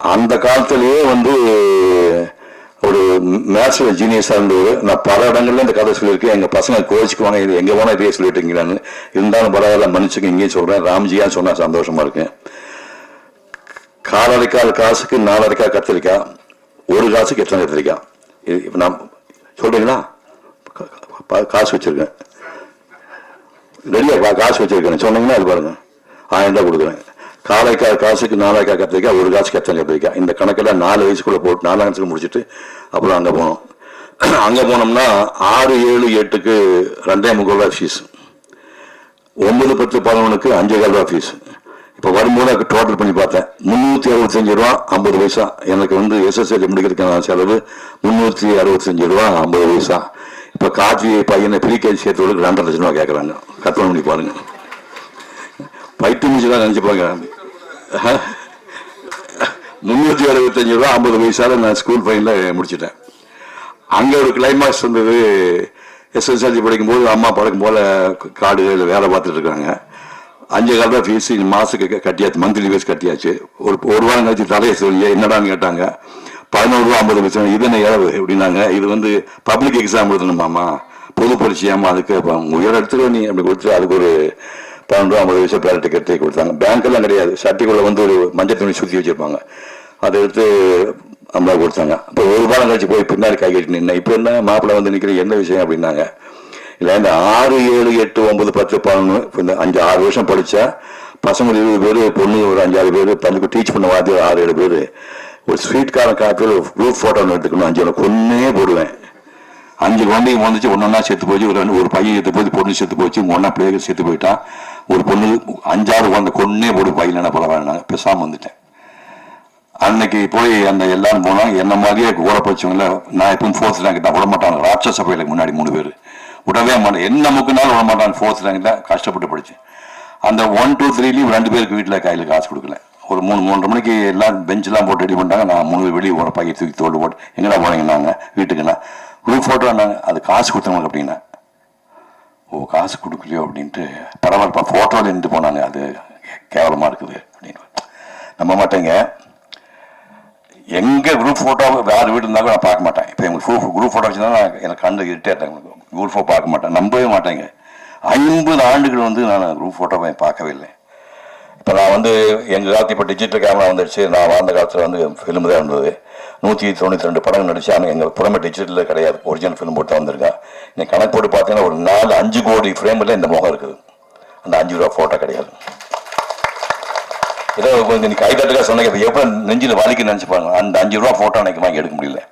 அந்த காலத்திலேயே வந்து ஒரு மேத்ஸ்ல ஜீனியஸாக இருந்தவர் நான் பல இடங்கள்ல இந்த கதை சொல்லியிருக்கேன். எங்கள் பசங்க கோச்சிக்குவாங்க இது எங்கே போனால் இதே சொல்லிட்டு நான் இருந்தாலும் பரவாயில்ல மன்னிச்சுக்கு இங்கேயும் சொல்கிறேன் ராம்ஜியாக சொன்னால் சந்தோஷமா இருக்கேன் காலரைக்கால் காசுக்கு நாலரைக்கால் கத்திரிக்காய். ஒரு காசுக்கு எத்தனை கத்திரிக்காய்? இது இப்போ நான் சொல்கிறீங்களா காசு வச்சுருக்கேன். ரெடியாக காசு வச்சுருக்கேன் சொன்னீங்கன்னா அது பாருங்கள் ஆயிரம் தான் கொடுக்குறேன். காலைக்கா காசுக்கு நாலாயிரம் கத்திரிக்காய் ஒரு காசுக்கு எத்தனை கத்திரிக்காய் இந்த கணக்கில் நாலு வயசுக்குள்ளே போட்டு நாலாம் வயசுக்கு முடிச்சுட்டு அப்புறம் அங்கே போனோம். அங்கே போனோம்னா ஆறு ஏழு எட்டுக்கு ரெண்டே முக்கால் ரூபா ஃபீஸ் ஒன்பது பத்து பதினொன்றுக்கு அஞ்சே கால் ரூபா ஃபீஸ் இப்போ வரும்போது அதுக்கு டோட்டல் பண்ணி பார்த்தேன். முந்நூற்றி அறுபத்தஞ்சு ரூபா ஐம்பது பைசா. எனக்கு வந்து எஸ்எஸ்எல்சி முடிக்கிறதுக்கான செலவு முந்நூற்றி அறுபத்தஞ்சு ரூபா ஐம்பது பைசா. இப்போ காட்சி பையனை ப்ரீகேஜி சேர்த்தவங்களுக்கு ரெண்டரை லட்சம் ரூபா கேட்குறாங்க கற்பனை பண்ணி பாருங்க. பைத்தியம் நினச்சி பாருங்க முந்நூற்றி அறுபத்தஞ்சு ரூபா ஐம்பது பைசால நான் ஸ்கூல் ஃபைனில் முடிச்சிட்டேன். அங்கே ஒரு கிளைமாக்ஸ் இருந்தது எஸ்எஸ்எல்சி படிக்கும்போது அம்மா பழக்கம் போல் காடுகளில் வேலை பார்த்துட்டு இருக்காங்க. அஞ்சு காலத்தில் ஃபீஸ் மாதத்துக்கு க- கட்டியாச்சு. மந்த்லி ஃபீஸ் கட்டியாச்சு. ஒரு ஒரு வாரம் கழிச்சு தலையை சொல்லி என்னடான்னு கேட்டாங்க. பதினோரு ரூபா ஐம்பது பைசா இது என்ன இழவு அப்படின்னாங்க. இது வந்து பப்ளிக் எக்ஸாம் எழுதணுமாம்மா? பொது பரீட்சையாமா அதுக்கு உயர் எடுத்துருவ நீ அப்படி கொடுத்து அதுக்கு ஒரு பன்னெண்டு ரூபா ஐம்பது வயசு பேரட் கட்டி கொடுத்தாங்க. பேங்க் கிடையாது. சட்டிக்குள்ளே வந்து ஒரு மஞ்சள் துணி சுற்றி வச்சுருப்பாங்க. அதை எடுத்து நம்மளாக கொடுத்தாங்க. அப்போ ஒரு வாரம் கழிச்சு போய் பின்னாடி கை கட்டி நின்னேன். இப்போ என்ன? மாப்பிள்ளை வந்து நிற்கிற என்ன விஷயம் அப்படின்னாங்க. இல்லை இந்த ஆறு ஏழு எட்டு ஒன்பது பத்து பதினொன்று இப்போ இந்த அஞ்சு ஆறு வருஷம் படித்தா பசங்க ஒரு இருபது பேர் பொண்ணு ஒரு அஞ்சாறு பேர் பள்ளிக்கு டீச் பண்ண வாத்தியம் ஆறு ஏழு பேர். ஒரு ஸ்வீட் காரன் காப்பியில் ஒரு குரூப் ஃபோட்டோன்னு எடுத்துக்கணும். அஞ்சு எனக்கு கொன்னே போடுவேன். அஞ்சு குழந்தைங்க வந்துச்சு ஒன்னொன்னா செத்து போச்சு ஒரு ரெண்டு- ஒரு பையன் செத்து போச்சு பொண்ணு செத்து போச்சு ஒன்னா பிள்ளைகள் செத்து போயிட்டான் ஒரு பொண்ணு அஞ்சாறு குழந்தை கொன்னே போடு பையன் என்ன பல வேணாங்க பேசாம வந்துட்டேன். அன்னைக்கு போய் அந்த எல்லாரும் போனால் என்ன மாதிரியே கூட போச்சவங்கள நான் எப்பவும் ஃபோர்த் ரேங்க் தான் விட மாட்டாங்க ராட்சச பயிலுக்கு முன்னாடி மூணு பேர். விடவே மாட்டேன் என்ன முக்குனாலும் விட மாட்டாங்க ஃபோர்த் ரேங்க் தான் கஷ்டப்பட்டு படிச்சேன். அந்த ஒன் டூ த்ரீலையும் ரெண்டு பேருக்கு வீட்டில் கையில் காசு கொடுக்கல. ஒரு மூணு மூன்றரை மணிக்கு எல்லாம் பெஞ்செல்லாம் போட்டு ரெடி பண்ணிட்டாங்க நான் மூணு வெளியே ஒரு பையன் தூக்கி தோடு போட்டு எங்கடா போனீங்கன்னாங்க வீட்டுக்குன்னா குரூப் ஃபோட்டோன்னாங்க அது காசு கொடுத்தவங்களுக்கு அப்படின்னா. ஓ காசு கொடுக்கலையோ அப்படின்ட்டு பரவாயில்லப்பா ஃபோட்டோவில் இருந்து போனாங்க. அது கேவலமாக இருக்குது அப்படின்னு. நம்ப மாட்டேங்க. எங்கே குரூப் ஃபோட்டோ வேறு வீடு இருந்தாலும் நான் பார்க்க மாட்டேன். இப்போ எங்களுக்கு குரூப் குரூப் ஃபோட்டோ வச்சுருந்தா நான் எனக்கு கண்டு இரிட்டேட் குரூப் ஃபோட்டோ பார்க்க மாட்டேன். நம்பவே மாட்டேங்க. ஐம்பது ஆண்டுகள் வந்து நான் குரூப் ஃபோட்டோவை பார்க்கவே இல்லை. இப்போ நான் வந்து எங்கள் காலத்து இப்போ டிஜிட்டல் கேமரா வந்துடுச்சு. நான் வாழ்ந்த காலத்தில் வந்து ஃபிலிம் தான் இருந்தது. நூற்றி தொண்ணூற்றி ரெண்டு படங்கள் நடிச்சு ஆனால் எங்கள் புறமே டிஜிட்டலில் கிடையாது. ஒரிஜினல் ஃபிலிம் போட்டு வந்திருக்கேன். நீங்கள் கணக்கு போட்டு பார்த்தீங்கன்னா ஒரு நாலு அஞ்சு கோடி ஃப்ரேமில் இந்த முகம் இருக்குது. அந்த அஞ்சு ரூபா ஃபோட்டோ கிடையாது. ஏதோ கொஞ்சம் நீங்கள் கைதட்டுக்கா சொன்னீங்க இப்போ எப்போ நெஞ்சில் வலிக்கு நினச்சிப்பாங்க அந்த அஞ்சு ரூபா ஃபோட்டோ எனக்கு வாங்கி எடுக்க முடியல.